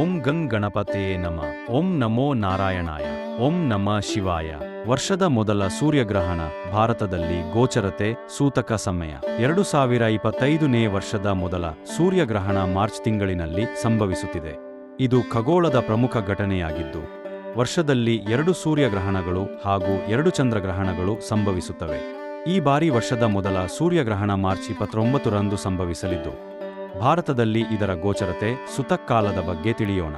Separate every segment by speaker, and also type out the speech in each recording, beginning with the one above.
Speaker 1: ಓಂ ಗಂಗ್ ಗಣಪತೇ ನಮ, ಓಂ ನಮೋ ನಾರಾಯಣಾಯ, ಓಂ ನಮ ಶಿವಾಯ. ವರ್ಷದ ಮೊದಲ ಸೂರ್ಯಗ್ರಹಣ, ಭಾರತದಲ್ಲಿ ಗೋಚರತೆ, ಸೂತಕ ಸಮಯ. ಎರಡು ಸಾವಿರ ಇಪ್ಪತ್ತೈದನೇ ವರ್ಷದ ಮೊದಲ ಸೂರ್ಯಗ್ರಹಣ ಮಾರ್ಚ್ ತಿಂಗಳಿನಲ್ಲಿ ಸಂಭವಿಸುತ್ತಿದೆ. ಇದು ಖಗೋಳದ ಪ್ರಮುಖ ಘಟನೆಯಾಗಿದ್ದು, ವರ್ಷದಲ್ಲಿ ಎರಡು ಸೂರ್ಯಗ್ರಹಣಗಳು ಹಾಗೂ ಎರಡು ಚಂದ್ರಗ್ರಹಣಗಳು ಸಂಭವಿಸುತ್ತವೆ. ಈ ಬಾರಿ ವರ್ಷದ ಮೊದಲ ಸೂರ್ಯಗ್ರಹಣ ಮಾರ್ಚ್ ಇಪ್ಪತ್ತೊಂಬತ್ತರಂದು ಸಂಭವಿಸಲಿದ್ದು. ಭಾರತದಲ್ಲಿ ಇದರ ಗೋಚರತೆ ಸುತಕ್ಕಾಲದ ಬಗ್ಗೆ ತಿಳಿಯೋಣ.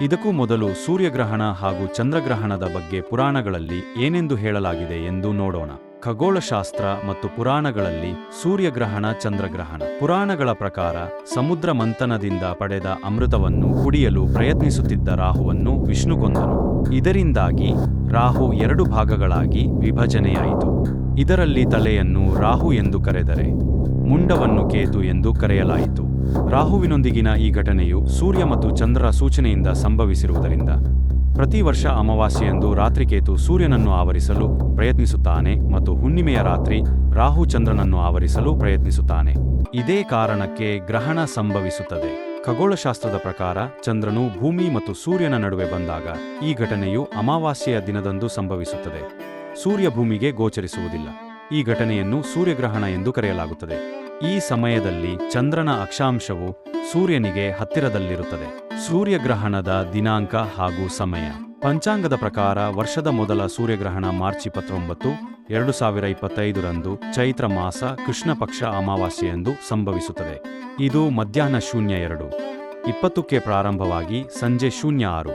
Speaker 1: ಇದಕ್ಕೂ ಮೊದಲು ಸೂರ್ಯಗ್ರಹಣ ಹಾಗೂ ಚಂದ್ರಗ್ರಹಣದ ಬಗ್ಗೆ ಪುರಾಣಗಳಲ್ಲಿ ಏನೆಂದು ಹೇಳಲಾಗಿದೆ ಎಂದು ನೋಡೋಣ. ಖಗೋಳಶಾಸ್ತ್ರ ಮತ್ತು ಪುರಾಣಗಳಲ್ಲಿ ಸೂರ್ಯಗ್ರಹಣ, ಚಂದ್ರಗ್ರಹಣ. ಪುರಾಣಗಳ ಪ್ರಕಾರ ಸಮುದ್ರ ಮಂಥನದಿಂದ ಪಡೆದ ಅಮೃತವನ್ನು ಕುಡಿಯಲು ಪ್ರಯತ್ನಿಸುತ್ತಿದ್ದ ರಾಹುವನ್ನು ವಿಷ್ಣು ಕೊಂದನು. ಇದರಿಂದಾಗಿ ರಾಹು ಎರಡು ಭಾಗಗಳಾಗಿ ವಿಭಜನೆಯಾಯಿತು. ಇದರಲ್ಲಿ ತಲೆಯನ್ನು ರಾಹು ಎಂದು ಕರೆದರೆ, ಮುಂಡವನ್ನು ಕೇತು ಎಂದು ಕರೆಯಲಾಯಿತು. ರಾಹುವಿನೊಂದಿಗಿನ ಈ ಘಟನೆಯು ಸೂರ್ಯ ಮತ್ತು ಚಂದ್ರರ ಸೂಚನೆಯಿಂದ ಸಂಭವಿಸಿರುವುದರಿಂದ ಪ್ರತಿ ವರ್ಷ ಅಮಾವಾಸ್ಯೆಯಂದು ರಾತ್ರಿಕೇತು ಸೂರ್ಯನನ್ನು ಆವರಿಸಲು ಪ್ರಯತ್ನಿಸುತ್ತಾನೆ ಮತ್ತು ಹುಣ್ಣಿಮೆಯ ರಾತ್ರಿ ರಾಹು ಚಂದ್ರನನ್ನು ಆವರಿಸಲು ಪ್ರಯತ್ನಿಸುತ್ತಾನೆ. ಇದೇ ಕಾರಣಕ್ಕೆ ಗ್ರಹಣ ಸಂಭವಿಸುತ್ತದೆ. ಖಗೋಳಶಾಸ್ತ್ರದ ಪ್ರಕಾರ ಚಂದ್ರನು ಭೂಮಿ ಮತ್ತು ಸೂರ್ಯನ ನಡುವೆ ಬಂದಾಗ ಈ ಘಟನೆಯು ಅಮಾವಾಸ್ಯೆಯ ದಿನದಂದು ಸಂಭವಿಸುತ್ತದೆ. ಸೂರ್ಯ ಭೂಮಿಗೆ ಗೋಚರಿಸುವುದಿಲ್ಲ. ಈ ಘಟನೆಯನ್ನು ಸೂರ್ಯಗ್ರಹಣ ಎಂದು ಕರೆಯಲಾಗುತ್ತದೆ. ಈ ಸಮಯದಲ್ಲಿ ಚಂದ್ರನ ಅಕ್ಷಾಂಶವು ಸೂರ್ಯನಿಗೆ ಹತ್ತಿರದಲ್ಲಿರುತ್ತದೆ. ಸೂರ್ಯಗ್ರಹಣದ ದಿನಾಂಕ ಹಾಗೂ ಸಮಯ. ಪಂಚಾಂಗದ ಪ್ರಕಾರ ವರ್ಷದ ಮೊದಲ ಸೂರ್ಯಗ್ರಹಣ ಮಾರ್ಚ್ ಇಪ್ಪತ್ತೊಂಬತ್ತು, ಎರಡು ಸಾವಿರ ಇಪ್ಪತ್ತೈದರಂದು ಚೈತ್ರ ಮಾಸ ಕೃಷ್ಣ ಪಕ್ಷ ಅಮಾವಾಸ್ಯೆಯೆಂದು ಸಂಭವಿಸುತ್ತದೆ. ಇದು ಮಧ್ಯಾಹ್ನ ಶೂನ್ಯ ಎರಡು. ಇಪ್ಪತ್ತಕ್ಕೆ ಪ್ರಾರಂಭವಾಗಿ ಸಂಜೆ ಶೂನ್ಯ ಆರು,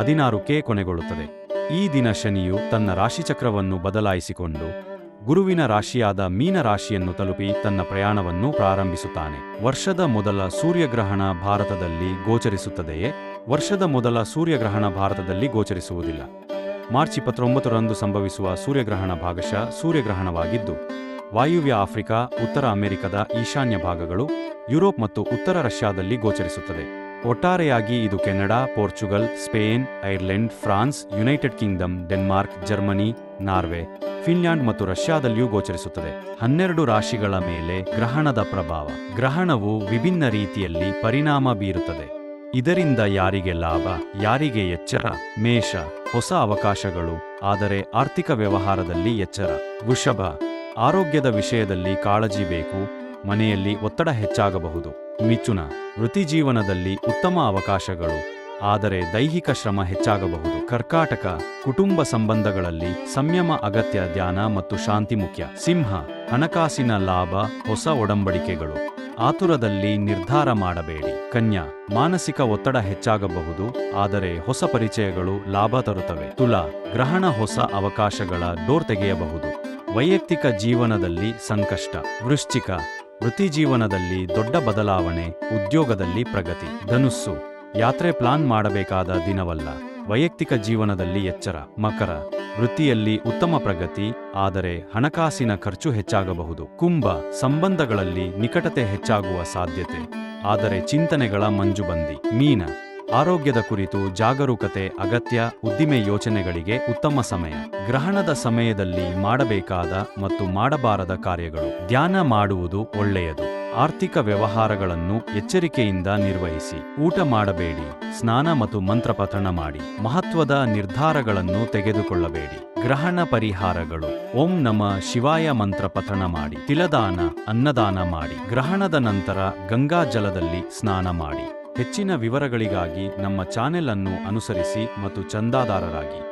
Speaker 1: ಹದಿನಾರಕ್ಕೆ ಕೊನೆಗೊಳ್ಳುತ್ತದೆ. ಈ ದಿನ ಶನಿಯು ತನ್ನ ರಾಶಿಚಕ್ರವನ್ನು ಬದಲಾಯಿಸಿಕೊಂಡು ಗುರುವಿನ ರಾಶಿಯಾದ ಮೀನ ರಾಶಿಯನ್ನು ತಲುಪಿ ತನ್ನ ಪ್ರಯಾಣವನ್ನು ಪ್ರಾರಂಭಿಸುತ್ತಾನೆ. ವರ್ಷದ ಮೊದಲ ಸೂರ್ಯಗ್ರಹಣ ಭಾರತದಲ್ಲಿ ಗೋಚರಿಸುತ್ತದೆಯೇ? ವರ್ಷದ ಮೊದಲ ಸೂರ್ಯಗ್ರಹಣ ಭಾರತದಲ್ಲಿ ಗೋಚರಿಸುವುದಿಲ್ಲ. ಮಾರ್ಚ್ ಇಪ್ಪತ್ತೊಂಬತ್ತರಂದು ಸಂಭವಿಸುವ ಸೂರ್ಯಗ್ರಹಣ ಭಾಗಶಃ ಸೂರ್ಯಗ್ರಹಣವಾಗಿದ್ದು, ವಾಯುವ್ಯ ಆಫ್ರಿಕಾ, ಉತ್ತರ ಅಮೆರಿಕದ ಈಶಾನ್ಯ ಭಾಗಗಳು, ಯುರೋಪ್ ಮತ್ತು ಉತ್ತರ ರಷ್ಯಾದಲ್ಲಿ ಗೋಚರಿಸುತ್ತದೆ. ಒಟ್ಟಾರೆಯಾಗಿ ಇದು Canada, Portugal, Spain, Ireland, France, United Kingdom, Denmark, Germany Norway, Finland ಮತ್ತು ರಷ್ಯಾದಲ್ಲಿಯೂ ಗೋಚರಿಸುತ್ತದೆ. ಹನ್ನೆರಡು ರಾಶಿಗಳ ಮೇಲೆ ಗ್ರಹಣದ ಪ್ರಭಾವ. ಗ್ರಹಣವು ವಿಭಿನ್ನ ರೀತಿಯಲ್ಲಿ ಪರಿಣಾಮ ಬೀರುತ್ತದೆ. ಇದರಿಂದ ಯಾರಿಗೆ ಲಾಭ, ಯಾರಿಗೆ ಎಚ್ಚರ? ಮೇಷ, ಹೊಸ ಅವಕಾಶಗಳು, ಆದರೆ ಆರ್ಥಿಕ ವ್ಯವಹಾರದಲ್ಲಿ ಎಚ್ಚರ. ವೃಷಭ, ಆರೋಗ್ಯದ ವಿಷಯದಲ್ಲಿ ಕಾಳಜಿ ಬೇಕು, ಮನೆಯಲ್ಲಿ ಒತ್ತಡ ಹೆಚ್ಚಾಗಬಹುದು. ಮಿಥುನ, ವೃತ್ತಿಜೀವನದಲ್ಲಿ ಉತ್ತಮ ಅವಕಾಶಗಳು. ಆದರೆ ದೈಹಿಕ ಶ್ರಮ ಹೆಚ್ಚಾಗಬಹುದು. ಕರ್ಕಾಟಕ ಕುಟುಂಬ ಸಂಬಂಧಗಳಲ್ಲಿ ಸಂಯಮ, ಅಗತ್ಯ, ಧ್ಯಾನ ಮತ್ತು ಶಾಂತಿ ಮುಖ್ಯ. ಸಿಂಹ, ಹಣಕಾಸಿನ ಲಾಭ, ಹೊಸ ಒಡಂಬಡಿಕೆಗಳು. ಆತುರದಲ್ಲಿ ನಿರ್ಧಾರ ಮಾಡಬೇಡಿ. ಕನ್ಯಾ, ಮಾನಸಿಕ ಒತ್ತಡ ಹೆಚ್ಚಾಗಬಹುದು, ಆದರೆ ಹೊಸ ಪರಿಚಯಗಳು ಲಾಭ ತರುತ್ತವೆ. ತುಲಾ, ಗ್ರಹಣ ಹೊಸ ಅವಕಾಶಗಳ ಡೋರ್ ತೆಗೆಯಬಹುದು. ವೈಯಕ್ತಿಕ ಜೀವನದಲ್ಲಿ ಸಂಕಷ್ಟ. ವೃಶ್ಚಿಕ ವೃತ್ತಿಜೀವನದಲ್ಲಿ ದೊಡ್ಡ ಬದಲಾವಣೆ, ಉದ್ಯೋಗದಲ್ಲಿ ಪ್ರಗತಿ. ಧನುಸ್ಸು ಯಾತ್ರೆ ಪ್ಲಾನ್ ಮಾಡಬೇಕಾದ ದಿನವಲ್ಲ. ವೈಯಕ್ತಿಕ ಜೀವನದಲ್ಲಿ ಎಚ್ಚರ, ಮಕರ, ವೃತ್ತಿಯಲ್ಲಿ ಉತ್ತಮ ಪ್ರಗತಿ, ಆದರೆ ಹಣಕಾಸಿನ ಖರ್ಚು ಹೆಚ್ಚಾಗಬಹುದು. ಕುಂಭ ಸಂಬಂಧಗಳಲ್ಲಿ ನಿಕಟತೆ ಹೆಚ್ಚಾಗುವ ಸಾಧ್ಯತೆ. ಆದರೆ ಚಿಂತನೆಗಳ ಮಂಜುಬಂದಿ ಮೀನ ಆರೋಗ್ಯದ ಕುರಿತು ಜಾಗರೂಕತೆ, ಅಗತ್ಯ, ಉದ್ದಿಮೆ ಯೋಚನೆಗಳಿಗೆ ಉತ್ತಮ ಸಮಯ. ಗ್ರಹಣದ ಸಮಯದಲ್ಲಿ ಮಾಡಬೇಕಾದ ಮತ್ತು ಮಾಡಬಾರದ ಕಾರ್ಯಗಳು. ಧ್ಯಾನ ಮಾಡುವುದು ಒಳ್ಳೆಯದು. ಆರ್ಥಿಕ ವ್ಯವಹಾರಗಳನ್ನು ಎಚ್ಚರಿಕೆಯಿಂದ ನಿರ್ವಹಿಸಿ. ಊಟ ಮಾಡಬೇಡಿ. ಸ್ನಾನ ಮತ್ತು ಮಂತ್ರಪಠಣ ಮಾಡಿ. ಮಹತ್ವದ ನಿರ್ಧಾರಗಳನ್ನು ತೆಗೆದುಕೊಳ್ಳಬೇಡಿ. ಗ್ರಹಣ ಪರಿಹಾರಗಳು. ಓಂ ನಮ ಶಿವಾಯ ಮಂತ್ರ ಪಠಣ ಮಾಡಿ. ತಿಲದಾನ, ಅನ್ನದಾನ ಮಾಡಿ. ಗ್ರಹಣದ ನಂತರ ಗಂಗಾ ಜಲದಲ್ಲಿ ಸ್ನಾನ ಮಾಡಿ. ಹೆಚ್ಚಿನ ವಿವರಗಳಿಗಾಗಿ ನಮ್ಮ ಚಾನೆಲ್ ಅನ್ನು ಅನುಸರಿಸಿ ಮತ್ತು ಚಂದಾದಾರರಾಗಿ.